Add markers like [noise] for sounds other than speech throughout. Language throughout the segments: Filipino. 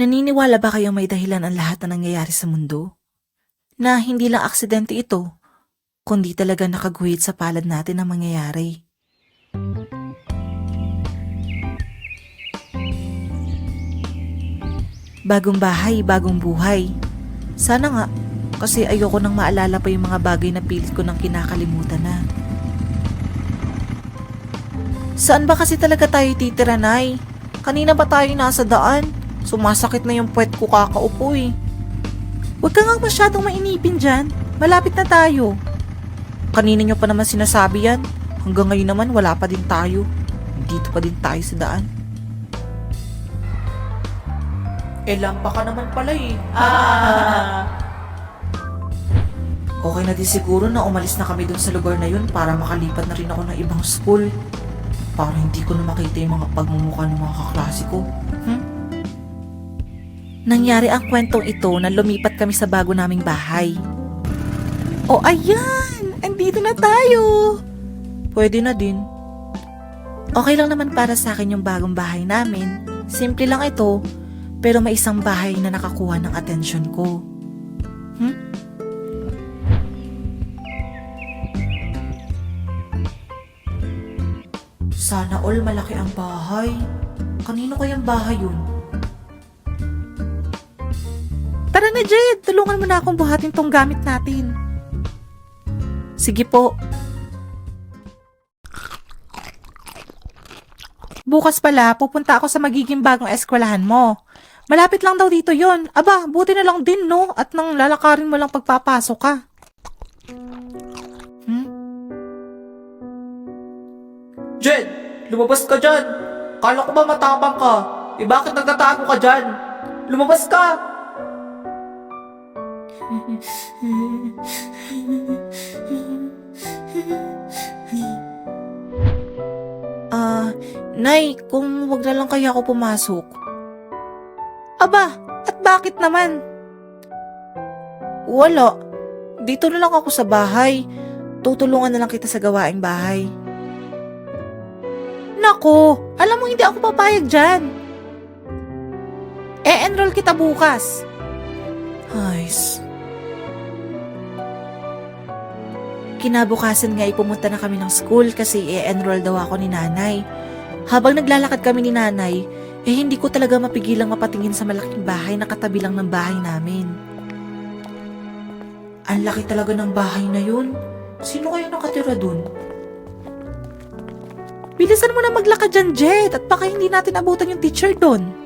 Naniniwala ba kayong may dahilan ang lahat na nangyayari sa mundo? Na hindi lang aksidente ito, kundi talaga nakaguhit sa palad natin ang mangyayari. Bagong bahay, bagong buhay. Sana nga, kasi ayoko nang maalala pa yung mga bagay na pilit ko nang kinakalimutan na. Saan ba kasi talaga tayo titira, Nay? Kanina pa tayo nasa daan. Sumasakit na yung puwet ko kakaupo eh. Huwag ka nga masyadong mainipin dyan. Malapit na tayo. Kanina nyo pa naman sinasabi yan. Hanggang ngayon naman wala pa din tayo. Dito pa din tayo sa daan. Eh, lampa ka naman pala eh. Ah! Okay na din siguro na umalis na kami dun sa lugar na yun para makalipat na rin ako ng ibang school. Para hindi ko na makita yung mga pagmumukha ng mga kaklase ko. Nangyari ang kwentong ito na lumipat kami sa bago naming bahay. O ayan! Andito na tayo! Pwede na din. Okay lang naman para sa akin yung bagong bahay namin. Simple lang ito, pero may isang bahay na nakakuha ng atensyon ko. Hmm? Sana all malaki ang bahay. Kanino kayang bahay yun? Tara na, Jed! Tulungan mo na akong buhatin tong gamit natin. Sige po. Bukas pala, pupunta ako sa magiging bagong eskwelahan mo. Malapit lang daw dito yon. Aba, buti na lang din, no? At nang lalakarin mo lang pagpapasok ka. Hmm? Jen, lumabas ka dyan. Kala ko ba matapang ka? Eh bakit nagtatago ka dyan? Lumabas ka! Ah, Nay, kung wag na lang kaya ako pumasok. Aba, at bakit naman? Wala. Dito na lang ako sa bahay. Tutulungan na lang kita sa gawaing bahay. Nako, alam mo hindi ako papayag dyan. E-enroll kita bukas. Ayos. Kinabukasan nga ay pumunta na kami ng school kasi i-enroll daw ako ni nanay. Habang naglalakad kami ni nanay, eh hindi ko talaga mapigilang mapatingin sa malaking bahay na katabi lang ng bahay namin. Ang laki talaga ng bahay na yun. Sino kaya nakatira dun? Bilisan mo na maglakad dyan, Jet, at baka hindi natin abutan yung teacher doon.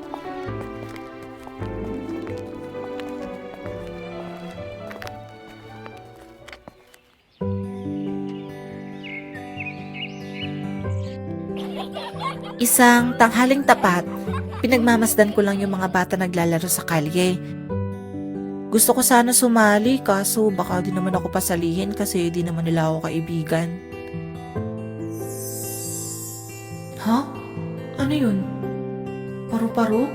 Isang tanghaling tapat, pinagmamasdan ko lang yung mga bata naglalaro sa kalye. Gusto ko sana sumali kaso baka di naman ako pasalihin kasi di naman nila ako kaibigan. Ha? Ano yun? Paru-paro?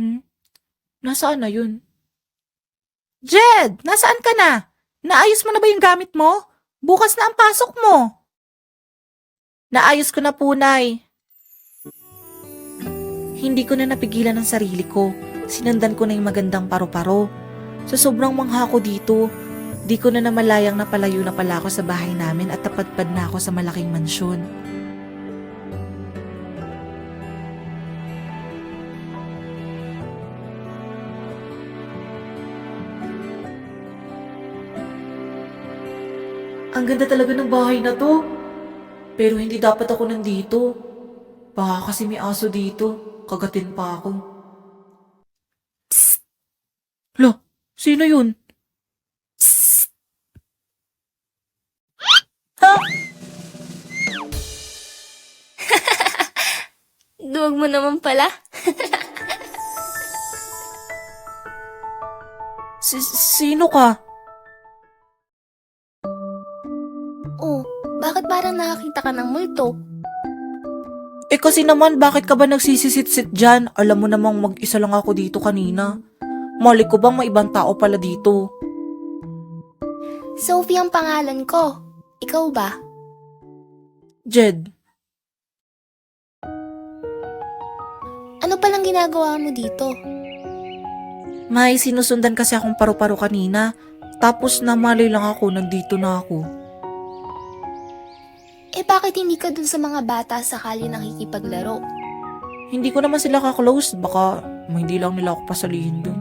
Hmm? Nasaan na yun? Jed! Nasaan ka na? Naayos mo na ba yung gamit mo? Bukas na ang pasok mo. Naayos ko na po, Nay. Hindi ko na napigilan ang sarili ko. Sinundan ko na yung magandang paro-paro. Sa sobrang mangha ko dito, di ko na namalayang napalayo na pala ako sa bahay namin at tapadpad na ako sa malaking mansyon. Ang ganda talaga ng bahay na to. Pero hindi dapat ako nandito. Baka kasi may aso dito. Kagatin pa ako. Psst! Lo, sino yun? Psst! Ha? [laughs] Duwag mo naman pala. Si- sino ka? Parang nakakita ka ng multo? Eh kasi naman, bakit ka ba nagsisisit-sit dyan? Alam mo namang mag-isa lang ako dito kanina. Mali ko bang may ibang tao pala dito? Sophie ang pangalan ko. Ikaw ba? Jed, Ano palang ginagawa mo dito? May sinusundan kasi akong paru-paro kanina. Tapos namalay lang ako, nandito na ako. Eh bakit hindi ka dun sa mga bata sakali nakikipaglaro? Hindi ko naman sila ka-close. Baka hindi lang nila ako pasalihin dun.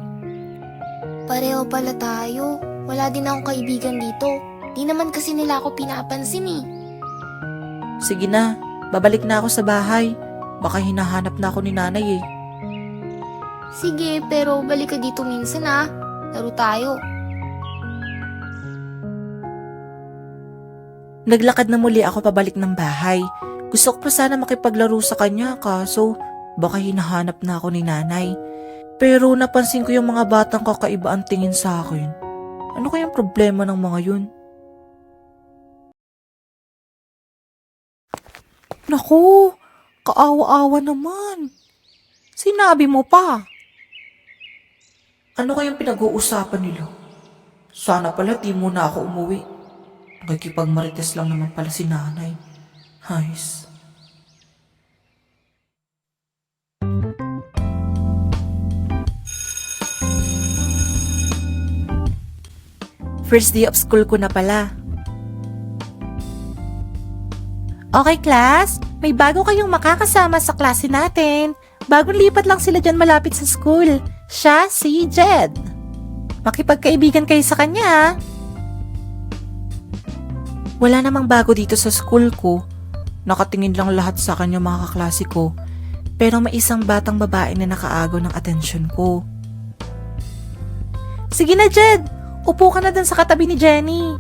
Pareho pala tayo. Wala din akong kaibigan dito. Di naman kasi nila ako pinapansin eh. Sige na, babalik na ako sa bahay. Baka hinahanap na ako ni nanay eh. Sige, pero balik ka dito minsan ah. Laro tayo. Naglakad na muli ako pabalik ng bahay. Gusto ko pa sana makipaglaro sa kanya kaso baka hinahanap na ako ni nanay. Pero napansin ko yung mga batang kakaiba ang tingin sa akin. Ano kayang problema ng mga yun? Naku, kaawa-awa naman. Sinabi mo pa. Ano kayang pinag-uusapan nila? Sana pala di muna ako umuwi. Nakikipagmarites lang naman pala si nanay. Hayes. First day of school ko na pala. Okay, class. May bago kayong makakasama sa klase natin. Bagong lipat lang sila dyan malapit sa school. Siya si Jed. Makipagkaibigan kayo sa kanya, ha? Wala namang bago dito sa school ko. Nakatingin lang lahat sa kanya mga kaklase ko. Pero may isang batang babae na nakaagaw ng atensyon ko. Sige na, Jed! Upo ka na dun sa katabi ni Jenny.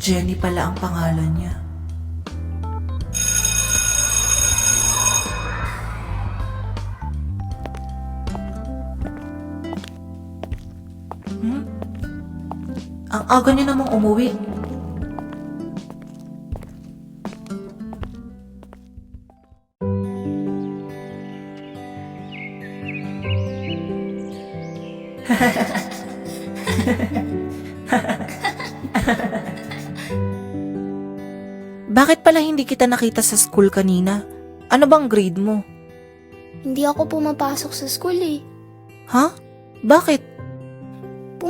Jenny pala ang pangalan niya. Aga niya namang umuwi. Bakit pala hindi kita nakita sa school kanina? Ano bang grade mo? Hindi ako pumapasok sa school eh. Ha? Bakit?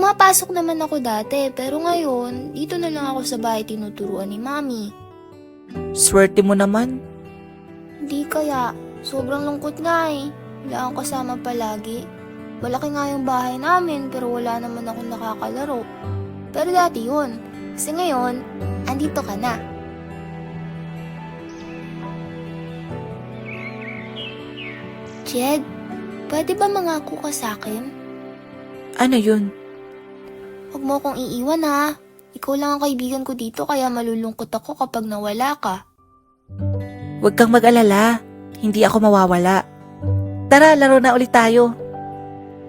Pumapasok naman ako dati, pero ngayon, dito na lang ako sa bahay tinuturuan ni Mami. Swerte mo naman. Hindi kaya, sobrang lungkot nga eh. Wala akong kasama palagi. Malaki nga yung bahay namin, pero wala naman akong nakakalaro. Pero dati yun. Kasi ngayon, andito ka na. Jed, pwede ba mangako ka sa akin? Ano yun? Huwag mo akong iiwan ha. Ikaw lang ang kaibigan ko dito kaya malulungkot ako kapag nawala ka. Huwag kang mag-alala. Hindi ako mawawala. Tara, laro na ulit tayo.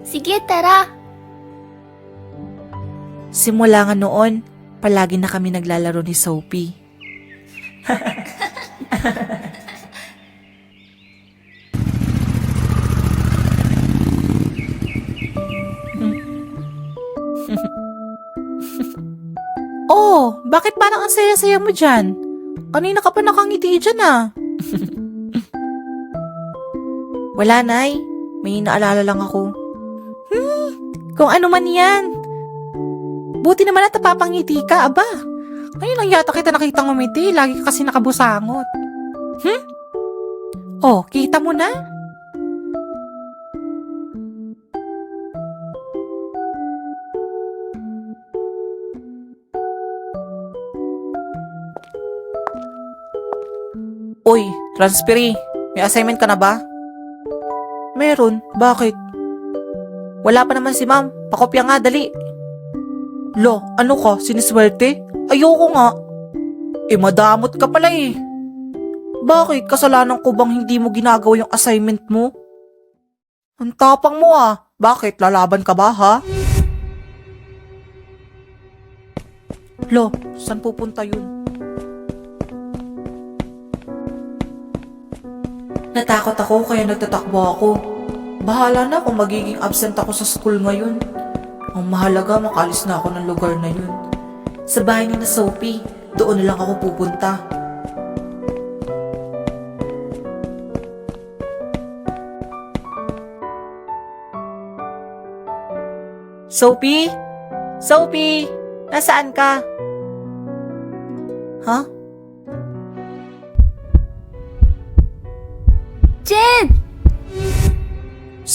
Sige, tara! Simula nga noon, palagi na kami naglalaro ni Sophie. [laughs] oh, bakit parang ang saya-saya mo dyan? Kanina ka pa nakangiti dyan ah. [laughs] Wala, Nay. May naalala lang ako. Hmm, kung ano man yan. Buti naman at napapangiti ka, aba. Ngayon lang yata kita nakita ngumiti, lagi ka kasi nakabusangot. Hmm? Oh, kita mo na? Uy, Transpiri, may assignment ka na ba? Meron, bakit? Wala pa naman si ma'am, pakopya nga, dali. Lo, ano ka? Siniswerte? Ayoko nga. Eh, madamot ka pala eh. Bakit? Kasalanan ko bang hindi mo ginagawa yung assignment mo? Ang tapang mo ah. Bakit? Lalaban ka ba ha? Lo, saan pupunta yun? Natakot ako kaya nagtatakbo ako. Bahala na kung magiging absent ako sa school ngayon. Ang mahalaga makalis na ako ng lugar na yun. Sa bahay niya na Sophie, doon na lang ako pupunta. Sophie? Sophie! Nasaan ka? Ha? Huh?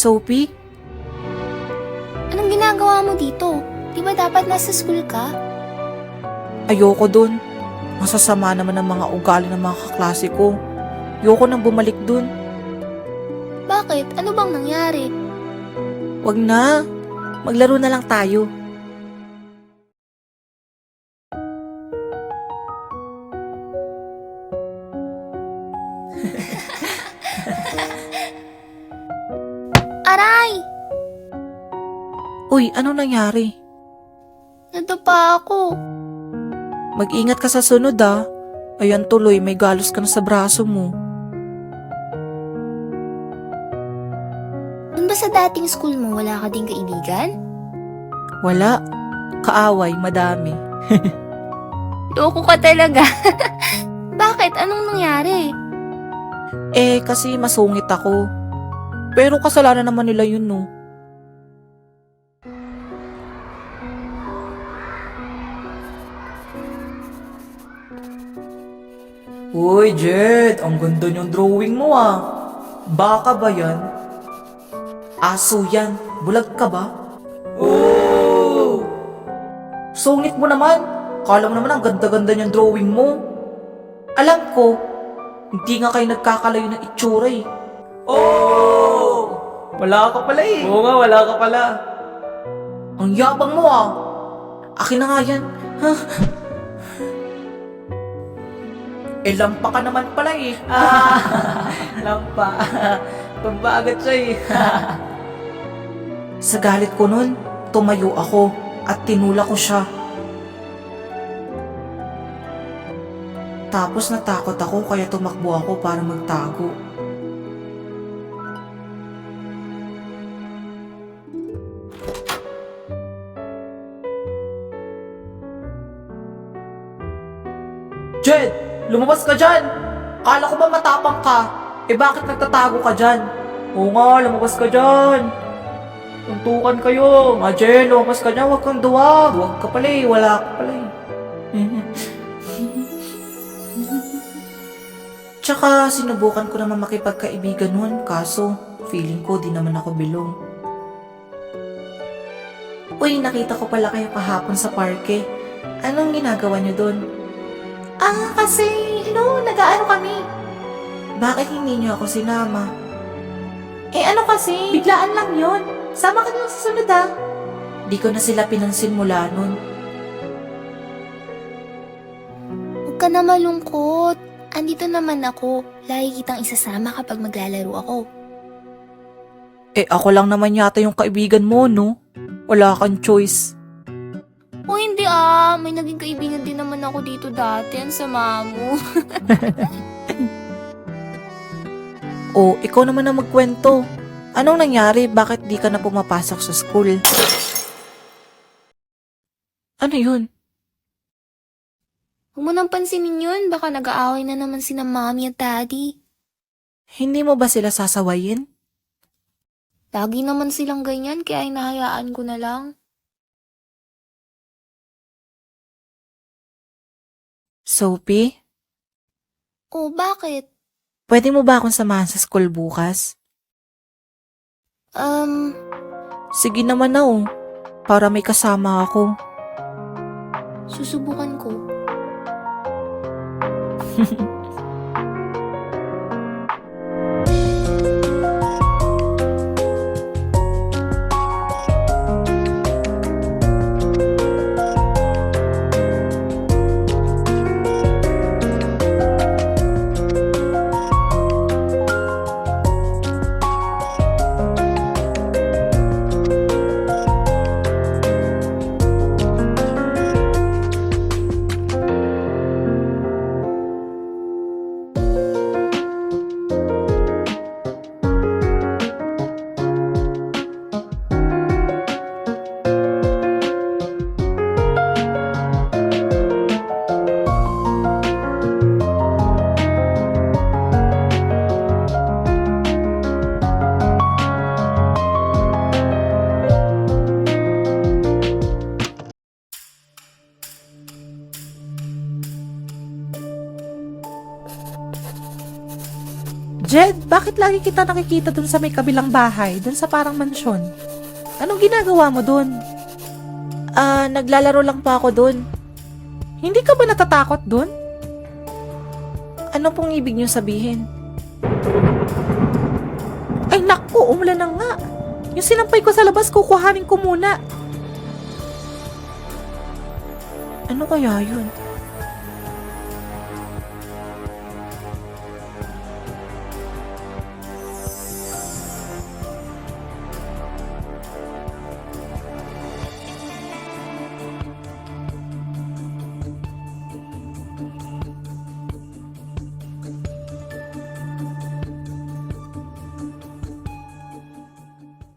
Sophie? Anong ginagawa mo dito? Di ba dapat nasa school ka? Ayoko dun. Masasama naman ang mga ugali ng mga kaklase ko. Ayoko nang bumalik dun. Bakit? Ano bang nangyari? Wag na. Maglaro na lang tayo. Uy, anong nangyari? Nadapa ako. Mag-ingat ka sa sunod ah. Ayan tuloy, may galos ka na sa braso mo. Dun ba sa dating school mo wala ka ding kaibigan? Wala. Kaaway, madami. [laughs] Loko ka talaga. [laughs] Bakit? Anong nangyari? Eh, kasi masungit ako. Pero kasalanan naman nila yun, no? Uy, Jed, ang ganda niyong drawing mo ah. Baka ba yan? Aso yan. Bulag ka ba? Oh! Sungit mo naman. Kala mo naman ang ganda-ganda niyang drawing mo. Alam ko, hindi nga kayo nagkakalayo ng itsura eh. Oh! Wala ka pala eh. Oo nga, wala ka pala. Ang yabang mo ah. Akin na nga yan. Eh, lampa ka naman pala eh. Ah, [laughs] lampa. Pambagat siya eh. [laughs] Sa galit ko nun, tumayo ako at tinula ko siya. Tapos natakot ako kaya tumakbo ako para magtago. Jed, lumabas ka dyan. Kala ko ba matapang ka? Eh bakit nagtatago ka dyan? Oo nga, lumabas ka dyan. Tuntukan kayo. Nga Jed, lumabas ka dyan. Huwag kang duwag. Huwag ka pala eh. Wala ka pala eh. [laughs] Tsaka sinubukan ko naman makipagkaibigan nun, kaso feeling ko di naman ako bilong. Uy, nakita ko pala kayo kahapon sa parke. Anong ginagawa niyo doon? Ah, kasi, no, nag-aano kami. Bakit hindi niyo ako sinama? Eh ano kasi, biglaan lang yon. Sama ka na lang sa sunod ah. Di ko na sila pinansin mula nun. Huwag ka na malungkot. Andito naman ako. Lagi kitang isasama kapag maglalaro ako. Eh ako lang naman yata yung kaibigan mo, no? Wala kang choice. O hindi ah, may naging kaibigan din naman ako dito dati. Ang sama mo. [laughs] O, ikaw naman na magkwento. Anong nangyari? Bakit di ka na pumapasok sa school? Ano yun? Huwag mo nang pansinin yun. Baka nag-aaway na naman sina mommy at daddy. Hindi mo ba sila sasawayin? Lagi naman silang ganyan kaya inahayaan ko na lang. Sophie, Oh, bakit? pwede mo ba akong samahan sa school bukas? Um, Sige naman na oh, para may kasama ako. susubukan ko. [laughs] bakit lagi kita nakikita dun sa may kabilang bahay, dun sa parang mansyon? Anong ginagawa mo dun? Ah, naglalaro lang pa ako dun. Hindi ka ba natatakot dun? Ano pong ibig niyo sabihin? Ay naku, umulan na nga. Yung sinampay ko sa labas, kukuhanin ko muna. Ano kaya yun?